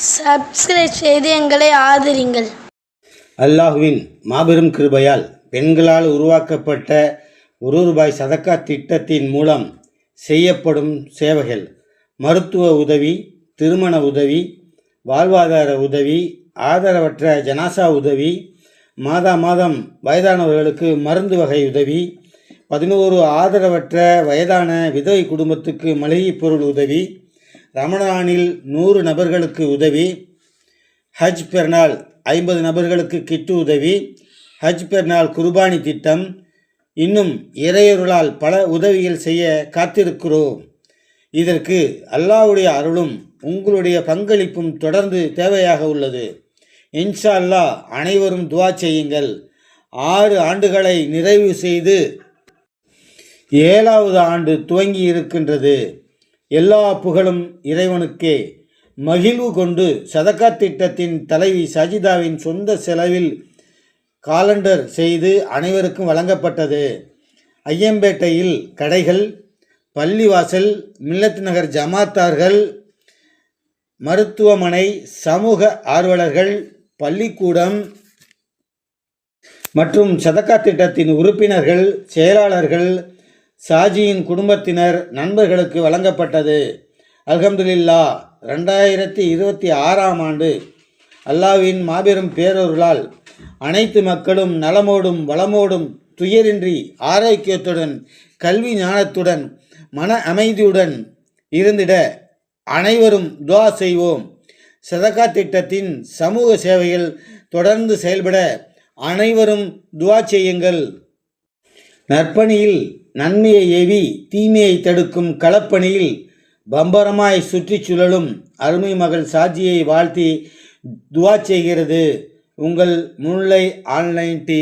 Subscribe செய்து எங்களை ஆதரிங்கள். அல்லாஹுவின் மாபெரும் கிருபையால் பெண்களால் உருவாக்கப்பட்ட ஒரு ரூபாய் சதக்கா திட்டத்தின் மூலம் செய்யப்படும் சேவைகள் மருத்துவ உதவி திருமண உதவி வாழ்வாதார உதவி ஆதரவற்ற ஜனாசா உதவி மாதா மாதம் வயதானவர்களுக்கு மருந்து வகை உதவி பதினோரு ஆதரவற்ற வயதான விதவை குடும்பத்துக்கு மளிகைப் பொருள் உதவி ரமணானில் நூறு நபர்களுக்கு உதவி ஹஜ் பெருநாள் ஐம்பது நபர்களுக்கு கிட்டு உதவி ஹஜ் பெருநாள் குர்பானி திட்டம் இன்னும் இறையொருளால் பல உதவிகள் செய்ய காத்திருக்கிறோம். இதற்கு அல்லாஹ்வுடைய அருளும் உங்களுடைய பங்களிப்பும் தொடர்ந்து தேவையாக உள்ளது. இன்ஷா அல்லாஹ் அனைவரும் துவா செய்யுங்கள். ஆறு ஆண்டுகளை நிறைவு செய்து ஏழாவது ஆண்டு துவங்கி இருக்கின்றது. எல்லா புகழும் இறைவனுக்கே. மகிழ்வு கொண்டு சதக்கா திட்டத்தின் தலைவி சஜிதாவின் சொந்த செலவில் காலண்டர் செய்து அனைவருக்கும் வழங்கப்பட்டது. ஐயம்பேட்டையில் கடைகள் பள்ளிவாசல் மில்லத் நகர் ஜமாத்தார்கள் மருத்துவமனை சமூக ஆர்வலர்கள் பள்ளிக்கூடம் மற்றும் சதக்கா திட்டத்தின் உறுப்பினர்கள் செயலாளர்கள் ஷாஜியின் குடும்பத்தினர் நண்பர்களுக்கு வழங்கப்பட்டது. அல்ஹம்துலில்லா ரெண்டாயிரத்தி இருபத்தி ஆறாம் ஆண்டு அல்லாவின் மாபெரும் பேரொருளால் அனைத்து மக்களும் நலமோடும் வளமோடும் துயரின்றி ஆரோக்கியத்துடன் கல்வி ஞானத்துடன் மன அமைதியுடன் இருந்திட அனைவரும் துவா செய்வோம். சதகா திட்டத்தின் சமூக சேவைகள் தொடர்ந்து செயல்பட அனைவரும் துவா செய்யுங்கள். நற்பணியில் நன்மையை ஏவி தீமையை தடுக்கும் களப்பணியில் பம்பரமாய் சுற்றி சுழலும் அருமை மகள் சாட்சியை வாழ்த்தி துவா செய்கிறது. உங்கள் முல்லை ஆன்லைன் டிவி